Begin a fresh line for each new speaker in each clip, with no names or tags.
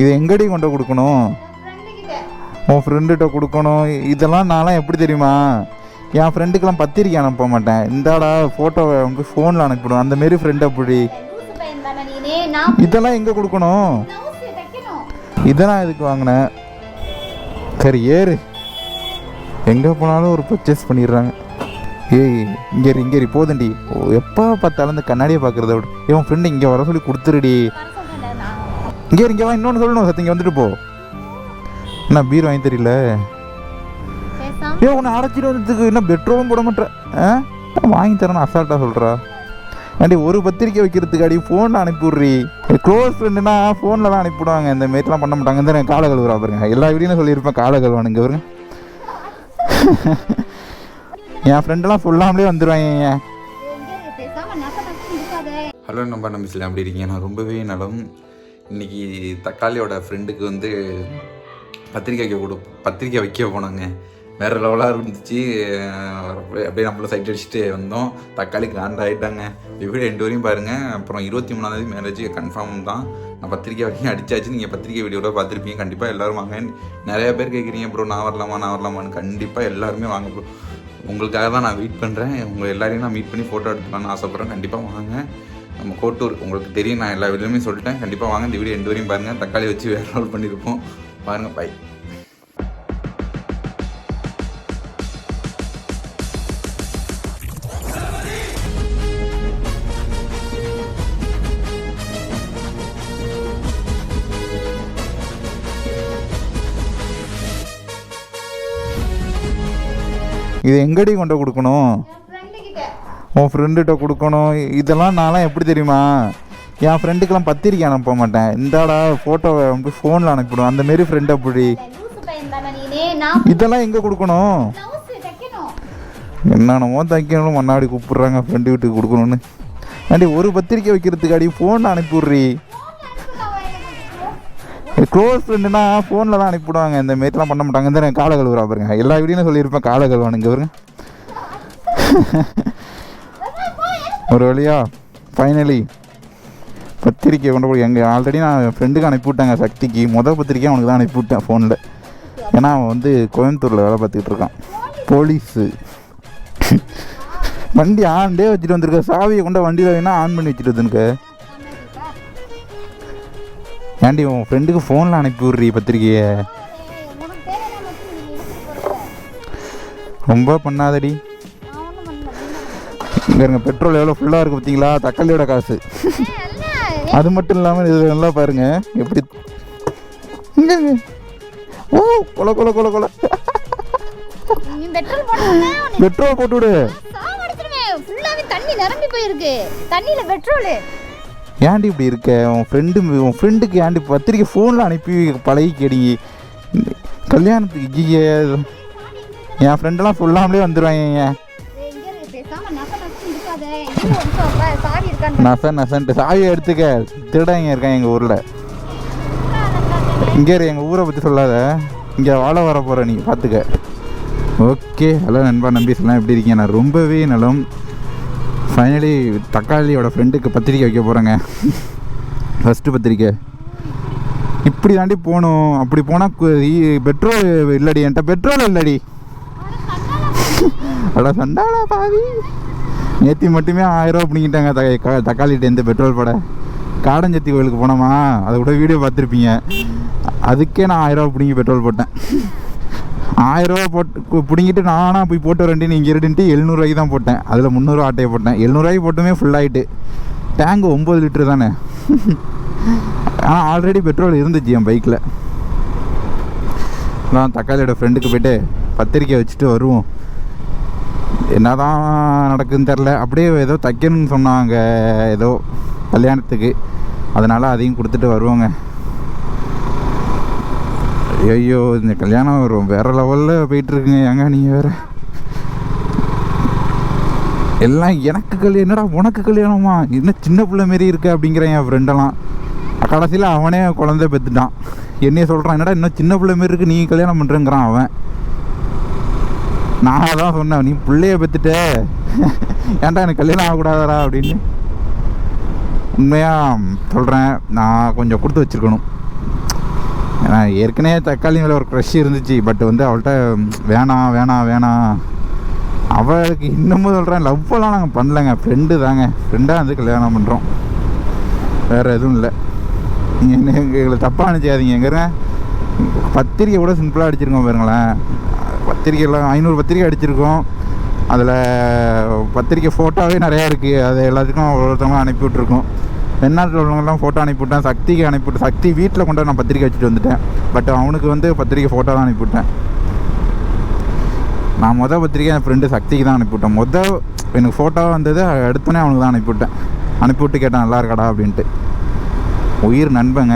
இது எங்கடி கொண்டு கொடுக்கணும்? உன் ஃப்ரெண்டுகிட்ட கொடுக்கணும். இதெல்லாம் நான்லாம் எப்படி தெரியுமா? என் ஃப்ரெண்டுக்கெல்லாம் பத்திரிக்கை அனுப்ப மாட்டேன். இந்தாடா ஃபோட்டோவை வந்து ஃபோனில் அனுப்பிவிடும் அந்தமாரி ஃப்ரெண்டை அப்படி. இதெல்லாம் எங்கே கொடுக்கணும்? இதெல்லாம் இதுக்கு வாங்கினேன்? சரி ஏறு. எங்கே போனாலும் ஒரு பர்ச்சேஸ் பண்ணிடுறாங்க. ஏய் இங்கே இரு, இங்கே போதுண்டி ஓ, எப்போ பார்த்தாலும் இந்த கண்ணாடியை பார்க்குறத விட இவன் ஃப்ரெண்டு இங்கே வர சொல்லி கொடுத்துருடி. இங்கே இங்கே வா இன்னொன்று சொல்லணும் சத்து இங்கே வந்துட்டு போ. என்ன பீர் வாங்கி தெரியல ஏ உன்னை அடைச்சிட்டு வந்ததுக்கு என்ன பெட்ரோலும் போட மாட்டேன் ஆ? வாங்கி தரேன்னு அசால்ட்டாக சொல்கிறா ஏண்டி ஒரு பத்திரிக்கை வைக்கிறதுக்கு அடி ஃபோனில் அனுப்பிவிட்றி. க்ளோஸ் ஃப்ரெண்டுனா ஃபோனில் தான் அனுப்பிவிடுவாங்க. இந்த மாரிலாம் பண்ண மாட்டாங்க. இந்த காலை கழுவுறா பாருங்க. எல்லா வீடியும் சொல்லியிருப்பேன் காலை கழுவானுங்க பாருங்க. என் ஃப்ரெண்டெல்லாம் சொல்லாமலே வந்துடுவாங்க
ஹலோ நம்ம நம்பிசில் அப்படி இருக்கீங்க? நான் ரொம்பவே நலம். இன்னைக்கு தக்காளியோட ஃப்ரெண்டுக்கு வந்து பத்திரிக்கை வைக்க கொடு பத்திரிக்கை வைக்க போனாங்க. வேறு லெவலாக இருந்துச்சு. அப்படியே அப்படியே நம்மளும் சைட் அடிச்சுட்டு வந்தோம். தக்காளி கிராண்ட் ஆகிட்டாங்க வீடு ரெண்டு வரையும் பாருங்கள் அப்புறம் இருபத்தி மூணாந்தேதி மேரேஜ் கன்ஃபார்ம் தான். நான் பத்திரிக்கை வரைக்கும் அடிச்சாச்சு. நீங்கள் பத்திரிக்கை வீடியோட பார்த்துருப்பீங்க. கண்டிப்பாக எல்லோரும் வாங்க. நிறைய பேர் கேட்குறீங்க ப்ரோ நான் வரலாமா? நான் வரலாமான்னு கண்டிப்பாக எல்லாருமே வாங்க ப்ரோ உங்களுக்காக தான் நான் வெயிட் பண்ணுறேன் உங்கள் எல்லாரையும் நான் மீட் பண்ணி ஃபோட்டோ எடுத்துக்கலாம்னு ஆசைப்பட்றேன். கண்டிப்பாக வாங்க. நம்ம கோட்டூர் உங்களுக்கு தெரியும் நான் எல்லா வீடியோமே சொல்லிட்டேன். கண்டிப்பாக வாங்க இந்த வீடியோ ரெண்டு வரையும் பாருங்கள் தக்காளி வச்சு வேறு ரோல் பண்ணியிருப்போம் பாருங்கள் பை
இது எங்கடி கொண்டு கொடுக்கணும்? உன் ஃப்ரெண்டுகிட்ட கொடுக்கணும். இதெல்லாம் நான்லாம் எப்படி தெரியுமா? என் ஃப்ரெண்டுக்கெல்லாம் பத்திரிக்கை அனுப்ப மாட்டேன். இந்தாடா ஃபோட்டோவை வந்து ஃபோனில் அனுப்பிவிடுவேன் அந்த மாரி ஃப்ரெண்ட் அப்படி இதெல்லாம் எங்கே கொடுக்கணும்? என்னென்னமோ தைக்கணும். மண்ணாடி கூப்பிட்றாங்க ஃப்ரெண்டு வீட்டுக்கு கொடுக்கணும்னு. ஆண்டி ஒரு பத்திரிக்கை வைக்கிறதுக்கு அடி ஃபோனில் அனுப்பிவிட்றி? க்ளோஸ் ஃப்ரெண்டுனா ஃபோனில் தான் அனுப்பிவிடுவாங்க. இந்த மாரிலாம் பண்ண மாட்டாங்க. இந்த காலை கழுவுறா பாருங்க. எல்லா வீடியும் சொல்லியிருப்பேன். காலை கழுவானுங்க பாருங்க. ஒரு வழியா ஃபைனலி பத்திரிக்கை கொண்டு போய் எங்கள் ஆல்ரெடி நான் ஃப்ரெண்டுக்கு அனுப்பிவிட்டாங்க சக்திக்கு. மொதல் பத்திரிக்கை அவனுக்கு தான் அனுப்பிவிட்டேன் ஃபோனில் ஏன்னா அவன் வந்து கோயம்புத்தூரில் வேலை பார்த்துக்கிட்டு இருக்கான். போலீஸு. வண்டி ஆண்டே வச்சுட்டு வந்திருக்க. சாவியை கொண்டு வண்டியில் வேணால் ஆன் பண்ணி வச்சுட்டு வந்துருக்க. ஏன்டி உன் ஃப்ரெண்டுக்கு ஃபோனில் அனுப்பி விட்றீ பத்திரிக்கையை? ரொம்ப பண்ணாதடி. இருங்க பெட்ரோல் எவ்வளோ ஃபுல்லாக இருக்குது பார்த்தீங்களா தக்காளியோட காசு. அது மட்டும் இல்லாமல் இது நல்லா பாருங்க எப்படி. ஓ கொல கொல கொல கொல.
பெட்ரோல்
போட்டு விடு
தண்ணி நிரம்பி போயிருக்கு. தண்ணியில பெட்ரோல்.
ஏன்டி இப்படி இருக்க? உன் ஃப்ரெண்டு உன் ஃப்ரெண்டுக்கு ஏன்டி பத்திரிக்கை ஃபோனில் அனுப்பி பழகி கேடி கல்யாணத்துக்கு என் ஃப்ரெண்டெல்லாம் சொல்லாமலே வந்துடுவாங்க
நச
நசன்ட்டு சாவியை எடுத்துக்க. திருடங்க இருக்கான் எங்கள் ஊரில். இங்கே எங்கள் ஊரை பற்றி சொல்லாத. இங்கே வாழ வர போகிற நீ பார்த்துக்க ஓகே ஹலோ நண்பா நம்பி சொல்லலாம் எப்படி இருக்கீங்க? நான் ரொம்பவே நலம். ஃபைனலி தக்காளியோட ஃப்ரெண்டுக்கு பத்திரிக்கை வைக்க போகிறேங்க ஃபஸ்ட்டு பத்திரிக்கை. இப்படி தாண்டி போகணும். அப்படி போனால் பெட்ரோல் இல்லடி என்கிட்ட பெட்ரோல் இல்லடி. அட சண்டாளா பாவி. நேற்று மட்டுமே ஆயிரம் ரூபா பிடிங்கிட்டாங்க. த தக்காளிகிட்ட எந்த பெட்ரோல் பட? காடஞ்சத்தி கோயிலுக்கு போனோமா? அதை கூட வீடியோ பார்த்துருப்பீங்க. அதுக்கே நான் ஆயிரம் ரூபா பிடிங்கி பெட்ரோல் போட்டேன். ஆயிரம் ரூபா போட்டு பிடிங்கிட்டு நானாக போய் போட்டு வரேன்ட்டு நீங்கள் இருடுன்ட்டு எழுநூறுவாய்க்கு தான் போட்டேன். அதில் முந்நூறுவா ஆட்டையை போட்டேன். எழுநூறுவாய்க்கு போட்டுமே ஃபுல் டேங்கு டேங்க் ஒம்பது லிட்டரு தானே? ஆனால் ஆல்ரெடி பெட்ரோல் இருந்துச்சு என் பைக்கில் நான் தக்காளியோட ஃப்ரெண்டுக்கு போயிட்டு பத்திரிக்கை வச்சுட்டு வருவோம். என்னதான் நடக்குதுன்னு தெரில அப்படியே ஏதோ தைக்கணும்னு சொன்னாங்க. ஏதோ கல்யாணத்துக்கு. அதனால் அதையும் கொடுத்துட்டு வருவோங்க. ஐயோ இந்த கல்யாணம் வரும் வேற லெவலில் போயிட்டுருக்குங்க. ஏங்க நீங்கள் வேற? எல்லாம் எனக்கு கல்யாணம் என்னடா உனக்கு கல்யாணமா? இன்னும் சின்ன பிள்ளை மாரி இருக்க அப்படிங்கிறேன் என் ஃப்ரெண்டெல்லாம் கடைசியில் அவனே குழந்தை பெற்றுட்டான் என்னைய சொல்கிறான் என்னடா இன்னும் சின்ன பிள்ளை மாரி இருக்கு நீ கல்யாணம் பண்ணுறேங்கிறான் அவன். நான் தான் சொன்னேன் நீ பிள்ளைய பெற்றுட்ட ஏன்டா எனக்கு கல்யாணம் ஆகக்கூடாதரா அப்படின்னு. உண்மையாக சொல்கிறேன் நான் கொஞ்சம் கொடுத்து வச்சுருக்கணும். ஏன்னா ஏற்கனவே தக்காளி மேலே ஒரு க்ரஷ் இருந்துச்சு பட் வந்து அவள்கிட்ட வேணாம் வேணாம் வேணாம் அவளுக்கு இன்னமும் சொல்கிறேன் லவ்வெல்லாம் நாங்கள் பண்ணலங்க ஃப்ரெண்டு தாங்க. ஃப்ரெண்டாக வந்து கல்யாணம் பண்ணுறோம் வேறு எதுவும் இல்லை. நீங்கள் எங்களை தப்பாக நினச்சாதீங்க எங்கிறேன் பத்திரிக்கை கூட சிம்பிளாக அடிச்சிருக்கோம் பாருங்களேன். பத்திரிக்கைலாம் ஐநூறு பத்திரிக்கை அடிச்சிருக்கோம். அதில் பத்திரிக்கை ஃபோட்டோவே நிறையா இருக்குது அது எல்லாத்துக்கும் ஒருத்தவங்க அனுப்பி விட்ருக்கோம் வெளிநாட்டில் உள்ளவங்கலாம் ஃபோட்டோ அனுப்பிவிட்டேன் சக்திக்கு அனுப்பிவிட்டேன் சக்தி வீட்டில் கொண்டு நான் பத்திரிக்கை வச்சுட்டு வந்துட்டேன். பட் அவனுக்கு வந்து பத்திரிக்கை ஃபோட்டோ தான் அனுப்பிவிட்டேன் நான் மொதல் பத்திரிக்கை என் ஃப்ரெண்டு சக்திக்கு தான் அனுப்பிவிட்டேன் மொதல் எனக்கு ஃபோட்டோ வந்தது எடுத்தோன்னே அவனுக்கு தான் அனுப்பிவிட்டேன் அனுப்பிவிட்டு கேட்டேன் நல்லா இருக்காடா அப்படின்ட்டு. உயிர் நண்பங்க.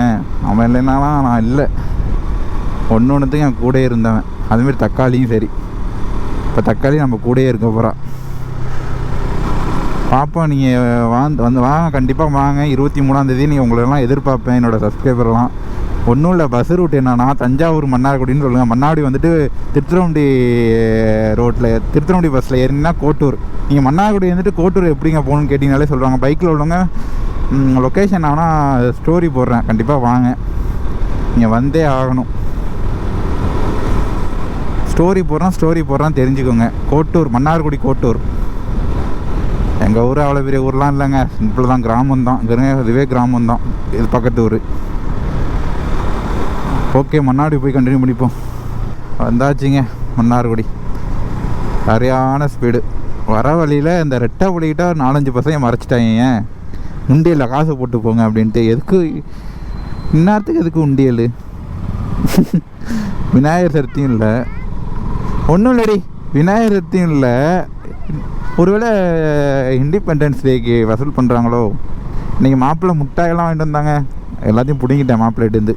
அவன் இல்லைனாலாம் நான் இல்லை. ஒன்று ஒன்றுத்துக்கும் என் கூடயே இருந்தவன். அதுமாரி தக்காளியும் சரி. இப்போ தக்காளி நம்ம கூடயே இருக்க போகிறான் பார்ப்போம் நீங்கள் வாங்க வந்து வாங்க கண்டிப்பாக வாங்க. இருபத்தி மூணாந்தேதி நீங்கள் உங்களெல்லாம் எதிர்பார்ப்பேன். என்னோடய சப்ஸ்கிரைபர்லாம். ஒன்றும் இல்லை பஸ் ரூட் என்னன்னா தஞ்சாவூர் மன்னார்குடின்னு சொல்லுங்கள் மன்னாடி வந்துட்டு திருத்துறவண்டி ரோட்டில் திருத்துறவண்டி பஸ்ஸில் ஏறினா கோட்டூர். நீங்கள் மன்னார்குடி வந்துட்டு கோட்டூர் எப்படிங்க போகணும்னு கேட்டிங்கனாலே சொல்கிறாங்க பைக்கில் உள்ளவங்க லொக்கேஷன் ஆனால் ஸ்டோரி போடுறேன். கண்டிப்பாக வாங்க. நீங்கள் வந்தே ஆகணும். ஸ்டோரி போடுறோம் ஸ்டோரி போடுறோம் தெரிஞ்சுக்கோங்க. கோட்டூர் மன்னார்குடி கோட்டூர். எங்கள் ஊர் அவ்வளோ பெரிய ஊர்லாம் இல்லைங்க. சிம்பிள் தான் கிராமம் தான். இதுவே கிராமம் தான். இது பக்கத்து ஊர். ஓகே மன்னாடி போய் கண்டினியூ பண்ணிப்போம் வந்தாச்சுங்க மன்னார்குடி. சரியான ஸ்பீடு வர வழியில் இந்த ரெட்டை புலிக்கிட்ட நாலஞ்சு பசங்க மறைச்சிட்டாங்க உண்டியலில் காசு போட்டு போங்க அப்படின்ட்டு. எதுக்கு? இந்நேரத்துக்கு எதுக்கு உண்டியல்? விநாயகர் சதுர்த்தியும் இல்லை. ஒன்றும் இல்லடி. விநாயகர் இல்லை ஒருவேளை இண்டிபெண்டன்ஸ் டேக்கு வசூல் பண்ணுறாங்களோ இன்றைக்கி மாப்பிள்ளை முட்டாயெல்லாம் வாங்கிட்டு வந்தாங்க. எல்லாத்தையும் பிடிங்கிட்டேன் மாப்பிள்ளைகிட்டேருந்து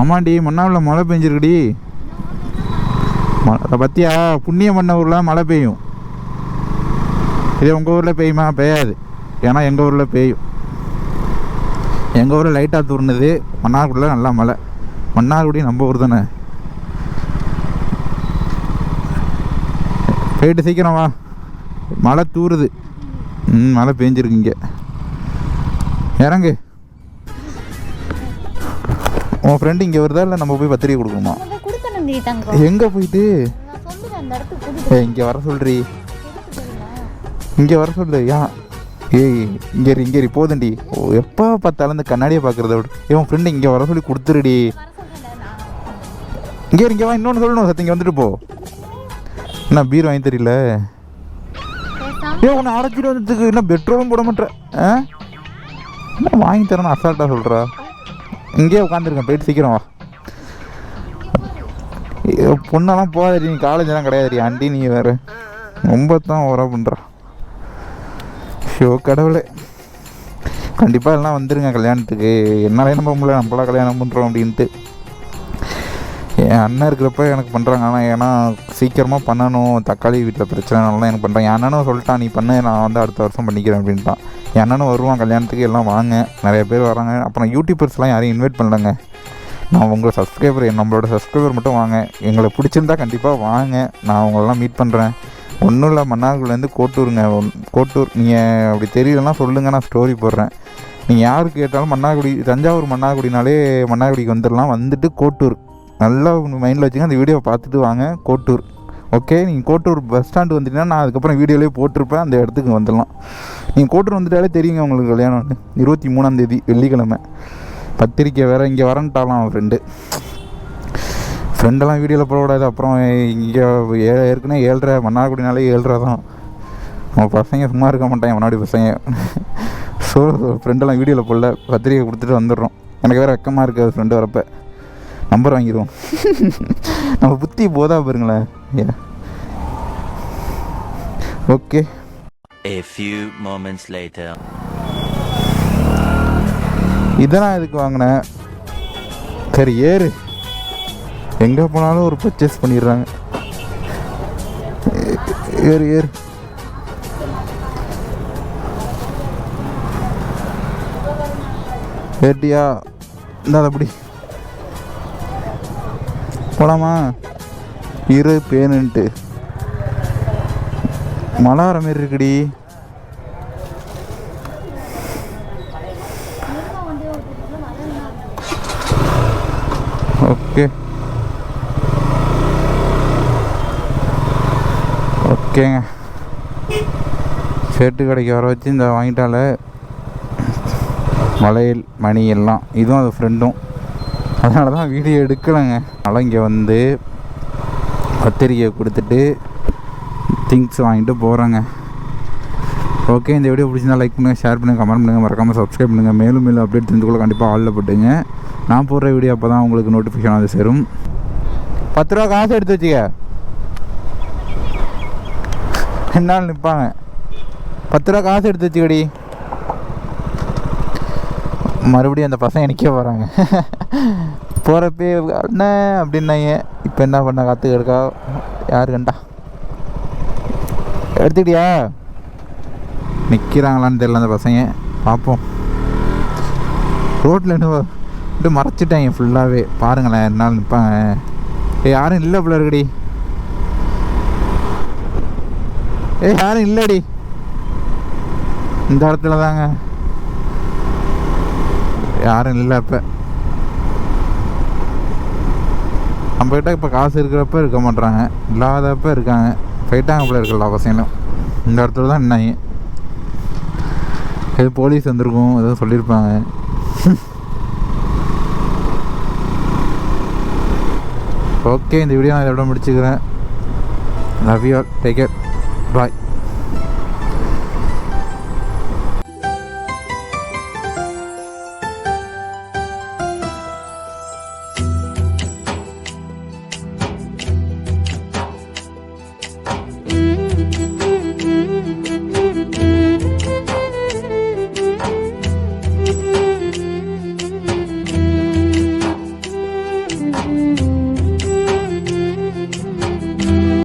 ஆமாண்டி மன்னாவில் மழை பெஞ்சிருக்குடி. அதை பற்றியா புண்ணியம் மண்ண ஊரில் மழை பெய்யும். இதே உங்கள் ஊரில் பெய்யுமா? பெய்யாது. ஏன்னா எங்கள் ஊரில் பெய்யும். எங்கள் ஊரில் லைட்டாக தூர்னது மன்னார்குடியில் நல்லா மழை. மன்னார்குடி நம்ம ஊர் தானே. போயிட்டு சீக்கிரம் வா. மழை தூறுது ம் மழை பெஞ்சிருக்கு இங்கே. இறங்கு. உன் ஃப்ரெண்டு இங்கே வருதா இல்லை நம்ம போய் பத்திரிக்கை கொடுக்கணுமா? எங்கே போயிட்டு? ஏ இங்கே வர சொல்றி. இங்கே வர ஏன் ஏய் இங்கே இங்கே போதுண்டி. ஓ எப்போ பார்த்தாலும் இந்த கண்ணாடியை பார்க்குறத விட. ஏன் ஃப்ரெண்டு இங்கே வர சொல்லி கொடுத்துருடி. இங்கே இங்கே வா இன்னொன்று சொல்லணும் சத்து இங்கே வந்துட்டு போ. என்ன பீர் வாங்கி தெரியல
பேசாம
ஏ உன்னை அடைச்சிட்டு வந்ததுக்கு இன்னும் பெட்ரோலும் போட மாட்டேன் ஆ? என்ன வாங்கி தரேன்னு அசால்ட்டாக சொல்கிறா இங்கேயே உட்காந்துருக்கேன் போயிட்டு சீக்கிரம் வா. பொண்ணெல்லாம் போகாதடி நீ காலேஜெல்லாம் கிடையாது ஆண்டி நீ வேறு. ரொம்ப தான் உரம் பண்ணுறா ஷோ கடவுளே. கண்டிப்பாக எல்லாம் வந்துருங்க கல்யாணத்துக்கு. என்னாலே நம்ப முடியல நம்மளாம் கல்யாணம் பண்ணுறோம் அப்படின்ட்டு. என் அண்ணன் இருக்கிறப்ப எனக்கு பண்ணுறாங்க ஆனால் ஏன்னா சீக்கிரமாக பண்ணணும். தக்காளி வீட்டில் பிரச்சனைனால எனக்கு பண்ணுறாங்க என் அண்ணனும் சொல்லிட்டான் நீ பண்ணு நான் வந்து அடுத்த வருஷம் பண்ணிக்கிறேன் அப்படின்ட்டான். என் அண்ணனும் வருவான் கல்யாணத்துக்கு எல்லாம் வாங்க. நிறைய பேர் வராங்க. அப்புறம் யூடியூபர்ஸ்லாம் யாரையும் இன்வைட் பண்ணலங்க. நான் உங்கள் சப்ஸ்கிரைபர் நம்மளோட சப்ஸ்கிரைபர் மட்டும் வாங்க. எங்களை பிடிச்சிருந்தா கண்டிப்பாக வாங்க. நான் உங்களெல்லாம் மீட் பண்ணுறேன் ஒன்றும் இல்லை மன்னார்குடிலேருந்து கோட்டூருங்க. கோட்டூர் நீங்கள் அப்படி தெரியலன்னா சொல்லுங்கள் நான் ஸ்டோரி போடுறேன். நீங்கள் யார் கேட்டாலும் மன்னார்குடி தஞ்சாவூர் மன்னார்குடினாலே மன்னார்குடிக்கு வந்துடலாம். வந்துட்டு கோட்டூர். நல்லா மைண்டில் வச்சுங்க அந்த வீடியோவை பார்த்துட்டு வாங்க கோட்டூர். ஓகே நீங்கள் கோட்டூர் பஸ் ஸ்டாண்டு வந்துட்டீங்கன்னா நான் அதுக்கப்புறம் வீடியோலேயே போட்டிருப்பேன் அந்த இடத்துக்கு வந்துடலாம். நீங்கள் கோட்டூர் வந்துட்டாலே தெரியுங்க உங்களுக்கு கல்யாணம் இருபத்தி மூணாந்தேதி வெள்ளிக்கிழமை. பத்திரிக்கை வேறு இங்கே வரன்ட்டாலாம் அவன் ஃப்ரெண்டு ஃப்ரெண்டெல்லாம் வீடியோவில் போடக்கூடாது. அப்புறம் இங்கே ஏ ஏற்கனவே ஏழ்ரை மன்னார்குடினாலே ஏழ்ரை தான். அவன் பசங்க சும்மா இருக்க மாட்டாங்க முன்னாடி பசங்க. ஸோ ஃப்ரெண்டெல்லாம் வீடியோவில் போடல. பத்திரிக்கை கொடுத்துட்டு வந்துடுறோம். எனக்கு வேறு வெக்கமாக இருக்குது ஃப்ரெண்டு வரப்போ. நம்பர் வாங்கிடுவோம் நம்ம புத்தி போதா பாருங்களேன். Okay
A few moments later.
இதெல்லாம் எதுக்கு வாங்கினேன் சரி ஏறு. எங்கே போனாலும் ஒரு பர்ச்சேஸ் பண்ணிடுறாங்க. ஏறு ஏறு. ஏட்டியா இந்த அப்படி போலாமா இரு பேனுன்ட்டு. மழை வர மாரி இருக்குடி. ஓகே. ஓகேங்க. ஷர்ட்டு கடைக்கு வர வச்சு இந்த வாங்கிட்டால மலையில் மணி எல்லாம் இதுவும் அது ஃப்ரெண்டும் அதனால தான் வீடியோ எடுக்கலைங்க. அதனால் இங்கே வந்து பத்திரிக்கையை கொடுத்துட்டு திங்ஸ் வாங்கிட்டு போகிறேங்க ஓகே இந்த வீடியோ பிடிச்சிருந்தா லைக் பண்ணுங்கள் ஷேர் பண்ணுங்கள் கமெண்ட் பண்ணுங்கள் மறக்காமல் சப்ஸ்கிரைப் பண்ணுங்கள் மேலும் மேலும் அப்டேட் தெரிஞ்சுக்கொள்ள கண்டிப்பாக ஆளில் போட்டுங்க. நான் போடுற வீடியோ அப்போ தான் உங்களுக்கு நோட்டிஃபிகேஷன் வந்து சேரும். பத்து ரூபா காசு எடுத்து வச்சுக்க. ரெண்டு நாள் நிற்பாங்க பத்து ரூபா காசு எடுத்து வச்சுக்கடி. மறுபடியும் அந்த பசங்க நிற்க போகிறாங்க போகிறப்பே அண்ணன் அப்படின்னாங்க. இப்போ என்ன பண்ண காற்று எடுக்கா யாரு கண்டா? எடுத்துக்கிட்டியா? நிற்கிறாங்களான்னு தெரியல அந்த பசங்க. பார்ப்போம் ரோட்டில் இன்னும் இப்படி மறைச்சிட்டாங்க ஃபுல்லாகவே பாருங்களேன் ரெண்டு நாள் நிற்பாங்க யாரும் இல்லை போல இருக்குடி. ஏய் யாரும் இல்லைடி. இந்த இடத்துல தாங்க யாரும் இல்லை இப்போ நம்மக்கிட்ட இப்போ காசு இருக்கிறப்ப இருக்க மாட்றாங்க. இல்லாதப்ப இருக்காங்க. போயிட்டாங்க போல இருக்கல அவசியம். இந்த இடத்துல தான் நின்னாங்க. எது போலீஸ் வந்திருக்கும். ஏதோ சொல்லியிருப்பாங்க. ஓகே இந்த வீடியோ நான் இதோட முடிச்சுக்கிறேன். Love you all take care bye